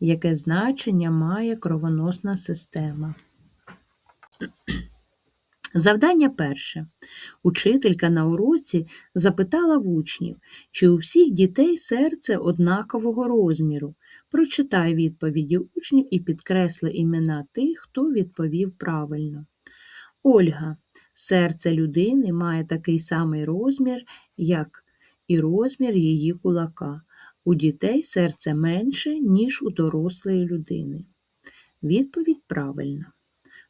Яке значення має кровоносна система? Завдання перше. Учителька на уроці запитала в учнів, чи у всіх дітей серце однакового розміру. Прочитай відповіді учнів і підкресли імена тих, хто відповів правильно. Ольга. Серце людини має такий самий розмір, як і розмір її кулака. У дітей серце менше, ніж у дорослої людини. Відповідь правильна.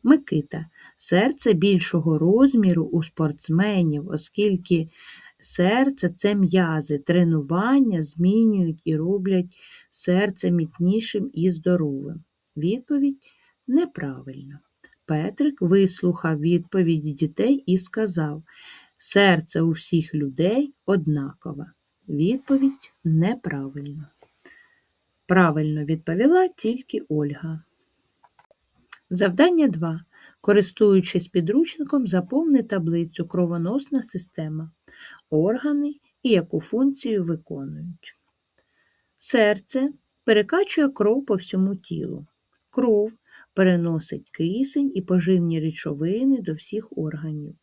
Микита. Серце більшого розміру у спортсменів, оскільки серце це м'язи, тренування змінюють і роблять серце міцнішим і здоровим. Відповідь неправильна. Петрик вислухав відповіді дітей і сказав: серце у всіх людей однакове. Відповідь неправильна. Правильно відповіла тільки Ольга. Завдання 2. Користуючись підручником, заповни таблицю кровоносна система, органи і яку функцію виконують. Серце перекачує кров по всьому тілу. Кров переносить кисень і поживні речовини до всіх органів.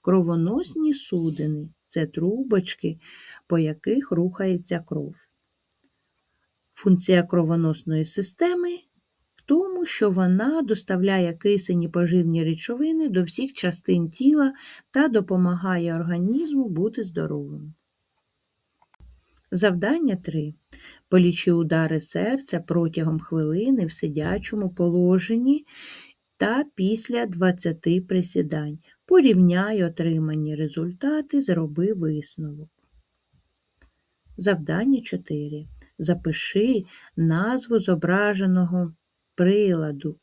Кровоносні судини це трубочки, по яких рухається кров. Функція кровоносної системи в тому, що вона доставляє кисень і поживні речовини до всіх частин тіла та допомагає організму бути здоровим. Завдання 3. Полічи удари серця протягом хвилини в сидячому положенні та після 20 присідань. Порівняй отримані результати, зроби висновок. Завдання 4. Запиши назву зображеного приладу,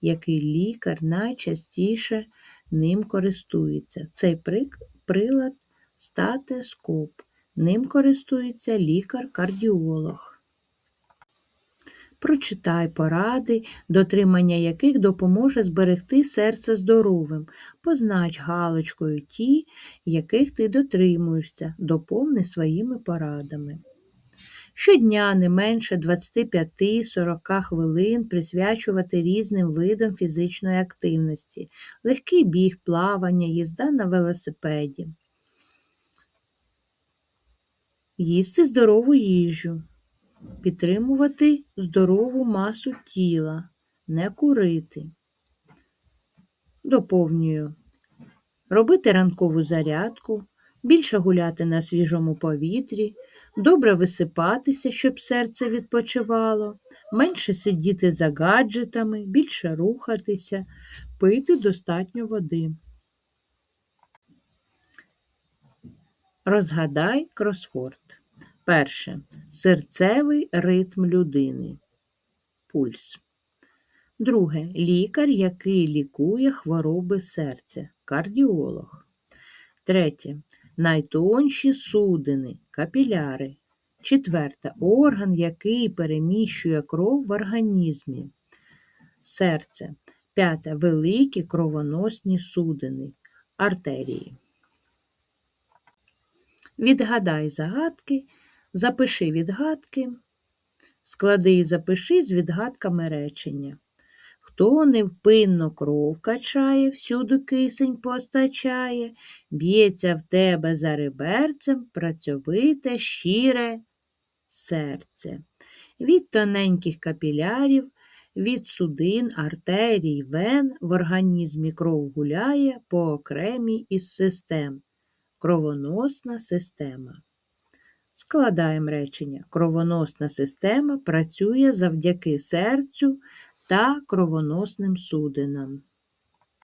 який лікар найчастіше ним користується. Цей прилад статескоп. Ним користується лікар-кардіолог. Прочитай поради, дотримання яких допоможе зберегти серце здоровим. Познач галочкою ті, яких ти дотримуєшся, доповни своїми порадами. Щодня не менше 25-40 хвилин присвячувати різним видам фізичної активності, легкий біг, плавання, їзда на велосипеді. Їсти здорову їжу, підтримувати здорову масу тіла, не курити. Доповнюю. Робити ранкову зарядку, більше гуляти на свіжому повітрі, добре висипатися, щоб серце відпочивало, менше сидіти за гаджетами, більше рухатися, пити достатньо води. Розгадай кросфорд. Перше. Серцевий ритм людини. Пульс. Друге. Лікар, який лікує хвороби серця. Кардіолог. Третє. Найтонші судини, капіляри. Четверте. Орган, який переміщує кров в організмі. Серце. П'яте. Великі кровоносні судини. Артерії. Відгадай загадки, запиши відгадки, склади і запиши з відгадками речення. Хто невпинно кров качає, всюди кисень постачає, б'ється в тебе за реберцем, працьовите, щире серце. Від тоненьких капілярів, від судин, артерій, вен в організмі кров гуляє по окремій із систем. Кровоносна система. Складаємо речення. Кровоносна система працює завдяки серцю та кровоносним судинам.